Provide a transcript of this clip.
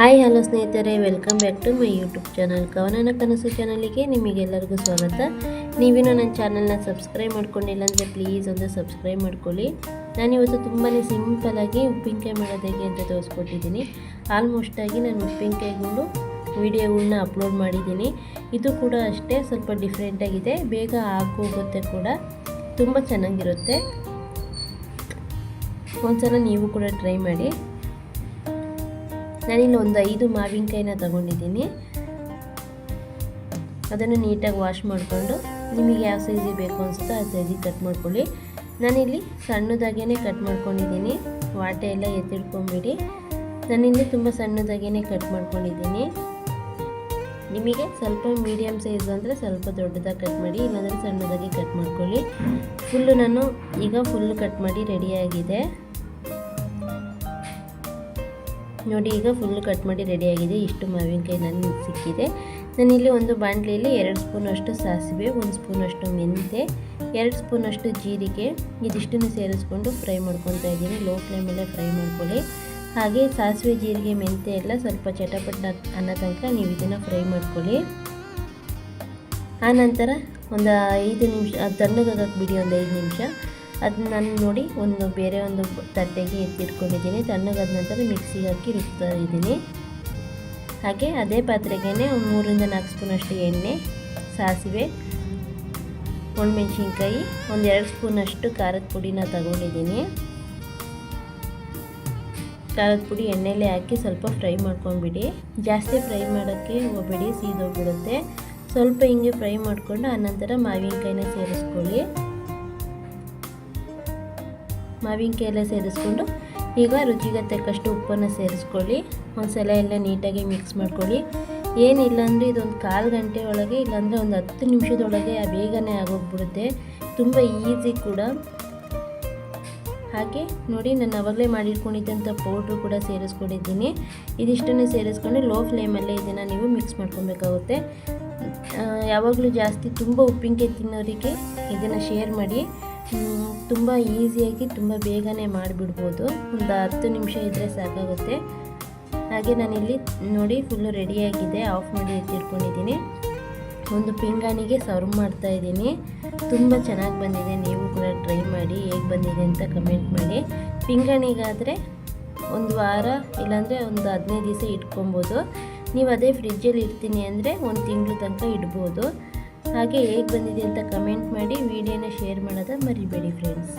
Hi, hello ಸ್ನೇಹಿತರೆ. Welcome back to my YouTube channel ಕವನನ ಕನಸು ಚಾನಲಿಗೆ ನಿಮಗೆಲ್ಲರಿಗೂ ಸ್ವಾಗತ. ನೀವೇನೋ ನನ್ನ ಚಾನಲ್ನ ಸಬ್ಸ್ಕ್ರೈಬ್ ಮಾಡ್ಕೊಂಡಿಲ್ಲ ಅಂದರೆ ಪ್ಲೀಸ್ ಒಂದು ಸಬ್ಸ್ಕ್ರೈಬ್ ಮಾಡ್ಕೊಳ್ಳಿ. ನಾನಿವತ್ತು ತುಂಬಾ ಸಿಂಪಲಾಗಿ ಉಪ್ಪಿನಕಾಯಿ ಮಾಡೋದು ಹೇಗೆ ಅಂತ ತೋರಿಸ್ಕೊಟ್ಟಿದ್ದೀನಿ. ಆಲ್ಮೋಸ್ಟಾಗಿ ನಾನು ಉಪ್ಪಿನಕಾಯಿಗಳು ವಿಡಿಯೋಗಳನ್ನ ಅಪ್ಲೋಡ್ ಮಾಡಿದ್ದೀನಿ. ಇದು ಕೂಡ ಅಷ್ಟೇ, ಸ್ವಲ್ಪ ಡಿಫ್ರೆಂಟಾಗಿದೆ ಬೇಗ ಹಾಕೋಗುತ್ತೆ ಕೂಡ. ತುಂಬ ಚೆನ್ನಾಗಿರುತ್ತೆ. ಒಂದ್ಸಲ ನೀವು ಕೂಡ ಟ್ರೈ ಮಾಡಿ. ನಾನಿಲ್ಲಿ ಒಂದು ಐದು ಮಾವಿನಕಾಯಿನ ತಗೊಂಡಿದ್ದೀನಿ. ಅದನ್ನು ನೀಟಾಗಿ ವಾಶ್ ಮಾಡಿಕೊಂಡು ನಿಮಗೆ ಯಾವ ಸೈಜಿಗೆ ಬೇಕು ಅನಿಸುತ್ತೋ ಆ ಸೈಜಿಗೆ ಕಟ್ ಮಾಡ್ಕೊಳ್ಳಿ. ನಾನಿಲ್ಲಿ ಸಣ್ಣದಾಗೇ ಕಟ್ ಮಾಡ್ಕೊಂಡಿದ್ದೀನಿ. ವಾಟೆ ಎಲ್ಲ ಎತ್ತಿಡ್ಕೊಂಬಿಡಿ ನಾನಿಲ್ಲಿ ತುಂಬ ಸಣ್ಣದಾಗೇ ಕಟ್ ಮಾಡ್ಕೊಂಡಿದ್ದೀನಿ. ನಿಮಗೆ ಸ್ವಲ್ಪ ಮೀಡಿಯಮ್ ಸೈಜ್ ಅಂದರೆ ಸ್ವಲ್ಪ ದೊಡ್ಡದಾಗಿ ಕಟ್ ಮಾಡಿ, ಇಲ್ಲಾಂದರೆ ಸಣ್ಣದಾಗಿ ಕಟ್ ಮಾಡ್ಕೊಳ್ಳಿ. ಫುಲ್ಲು ನಾನು ಈಗ ಫುಲ್ಲು ಕಟ್ ಮಾಡಿ ರೆಡಿಯಾಗಿದೆ ನೋಡಿ, ಈಗ ಫುಲ್ ಕಟ್ ಮಾಡಿ ರೆಡಿಯಾಗಿದೆ ಇಷ್ಟು ಮಾವಿನಕಾಯಿ ನನಗೆ ಸಿಕ್ಕಿದೆ. ನಾನಿಲ್ಲಿ ಒಂದು ಬಾಣಲಿಯಲ್ಲಿ ಎರಡು ಸ್ಪೂನಷ್ಟು ಸಾಸಿವೆ, ಒಂದು ಸ್ಪೂನಷ್ಟು ಮೆಂತೆ ಎರಡು ಸ್ಪೂನಷ್ಟು ಜೀರಿಗೆ, ಇದಿಷ್ಟನ್ನು ಸೇರಿಸ್ಕೊಂಡು ಫ್ರೈ ಮಾಡ್ಕೊತಾ ಇದ್ದೀನಿ. ಲೋ ಫ್ಲೇಮಲ್ಲೇ ಫ್ರೈ ಮಾಡ್ಕೊಳ್ಳಿ. ಹಾಗೆ ಸಾಸಿವೆ, ಜೀರಿಗೆ ಮೆಂತೆ ಎಲ್ಲ ಸ್ವಲ್ಪ ಚಟಪಟ ಅನ್ನೋ ತನಕ ನೀವು ಇದನ್ನು ಫ್ರೈ ಮಾಡ್ಕೊಳ್ಳಿ. ಆನಂತರ ಒಂದು ಐದು ನಿಮಿಷ ತಣ್ಣಗಾಗಕ್ಕೆ ಬಿಡಿ ಒಂದು ಐದು ನಿಮಿಷ. ಅದನ್ನ ನಾನು ನೋಡಿ ಒಂದು ಬೇರೆ ಒಂದು ತಟ್ಟೆಗೆ ಎತ್ತಿಟ್ಕೊಂಡಿದ್ದೀನಿ ತಣ್ಣಗಾದ ನಂತರ ಮಿಕ್ಸಿಗೆ ಹಾಕಿ ರುಬ್ತಾ ಇದ್ದೀನಿ. ಹಾಗೆ ಅದೇ ಪಾತ್ರೆಗೆ ಒಂದು ಮೂರಿಂದ ನಾಲ್ಕು ಸ್ಪೂನಷ್ಟು ಎಣ್ಣೆ, ಸಾಸಿವೆ, ಒಣಮೆಣ್ಸಿನ್ಕಾಯಿ, ಒಂದು ಎರಡು ಸ್ಪೂನಷ್ಟು ಖಾರದ ಪುಡಿನ ತಗೊಂಡಿದ್ದೀನಿ. ಖಾರದ ಪುಡಿ ಎಣ್ಣೆಲೆ ಹಾಕಿ ಸ್ವಲ್ಪ ಫ್ರೈ ಮಾಡ್ಕೊಂಡ್ಬಿಡಿ. ಜಾಸ್ತಿ ಫ್ರೈ ಮಾಡೋಕ್ಕೆ ಹೋಗ್ಬೇಡಿ, ಸೀದೋಗ್ಬಿಡುತ್ತೆ. ಸ್ವಲ್ಪ ಹಿಂಗೆ ಫ್ರೈ ಮಾಡಿಕೊಂಡು ಆನಂತರ ಮಾವಿನಕಾಯಿನ ಸೇರಿಸ್ಕೊಳ್ಳಿ. ಮಾವಿನಕಾಯಿ ಎಲ್ಲ ಸೇರಿಸ್ಕೊಂಡು ಈಗ ರುಚಿಗೆ ತಕ್ಕಷ್ಟು ಉಪ್ಪನ್ನು ಸೇರಿಸ್ಕೊಳ್ಳಿ. ಒಂದ್ಸಲ ಎಲ್ಲ ನೀಟಾಗಿ ಮಿಕ್ಸ್ ಮಾಡ್ಕೊಳ್ಳಿ. ಏನಿಲ್ಲ ಅಂದರೆ ಇದೊಂದು ಕಾಲು ಗಂಟೆ ಒಳಗೆ, ಇಲ್ಲಾಂದರೆ ಒಂದು ಹತ್ತು ನಿಮಿಷದೊಳಗೆ ಬೇಗನೆ ಆಗೋಗ್ಬಿಡುತ್ತೆ. ತುಂಬ ಈಸಿ ಕೂಡ. ಹಾಗೆ ನೋಡಿ, ನಾನು ಅವಾಗಲೇ ಮಾಡಿಟ್ಕೊಂಡಿದ್ದಂಥ ಪೌಡ್ರು ಕೂಡ ಸೇರಿಸ್ಕೊಂಡಿದ್ದೀನಿ. ಇದಿಷ್ಟನ್ನು ಸೇರಿಸ್ಕೊಂಡು ಲೋ ಫ್ಲೇಮಲ್ಲೇ ಇದನ್ನು ನೀವು ಮಿಕ್ಸ್ ಮಾಡ್ಕೊಬೇಕಾಗುತ್ತೆ. ಯಾವಾಗಲೂ ಜಾಸ್ತಿ ತುಂಬ ಉಪ್ಪಿನಕಾಯಿ ತಿನ್ನೋರಿಗೆ ಇದನ್ನು ಶೇರ್ ಮಾಡಿ. ತುಂಬ ಈಸಿಯಾಗಿ ತುಂಬ ಬೇಗನೆ ಮಾಡಿಬಿಡ್ಬೋದು. ಒಂದು ಹತ್ತು ನಿಮಿಷ ಇದ್ದರೆ ಸಾಕಾಗುತ್ತೆ. ಹಾಗೆ ನಾನಿಲ್ಲಿ ನೋಡಿ ಫುಲ್ಲು ರೆಡಿಯಾಗಿದೆ ಆಫ್ ಮಾಡಿ ಎತ್ತಿಟ್ಕೊಂಡಿದ್ದೀನಿ ಒಂದು ಪಿಂಗಾಣಿಗೆ ಸರ್ವ್ ಮಾಡ್ತಾ ಇದ್ದೀನಿ. ತುಂಬ ಚೆನ್ನಾಗಿ ಬಂದಿದೆ. ನೀವು ಕೂಡ ಟ್ರೈ ಮಾಡಿ ಹೇಗೆ ಬಂದಿದೆ ಅಂತ ಕಮೆಂಟ್ ಮಾಡಿ. ಪಿಂಗಾಣಿಗಾದರೆ ಒಂದು ವಾರ, ಇಲ್ಲಾಂದರೆ ಒಂದು ಹದಿನೈದು ದಿವಸ ಇಟ್ಕೊಬೋದು. ನೀವು ಅದೇ ಫ್ರಿಜ್ಜಲ್ಲಿ ಇರ್ತೀನಿ ಅಂದರೆ ಒಂದು ತಿಂಗಳು ತನಕ ಇಡ್ಬೋದು. ಹಾಗೆ ಹೇಗೆ ಬಂದಿದೆ ಅಂತ ಕಮೆಂಟ್ ಮಾಡಿ ವಿಡಿಯೋನ ಶೇರ್ ಮಾಡೋದ ಮರಿಬೇಡಿ ಫ್ರೆಂಡ್ಸ್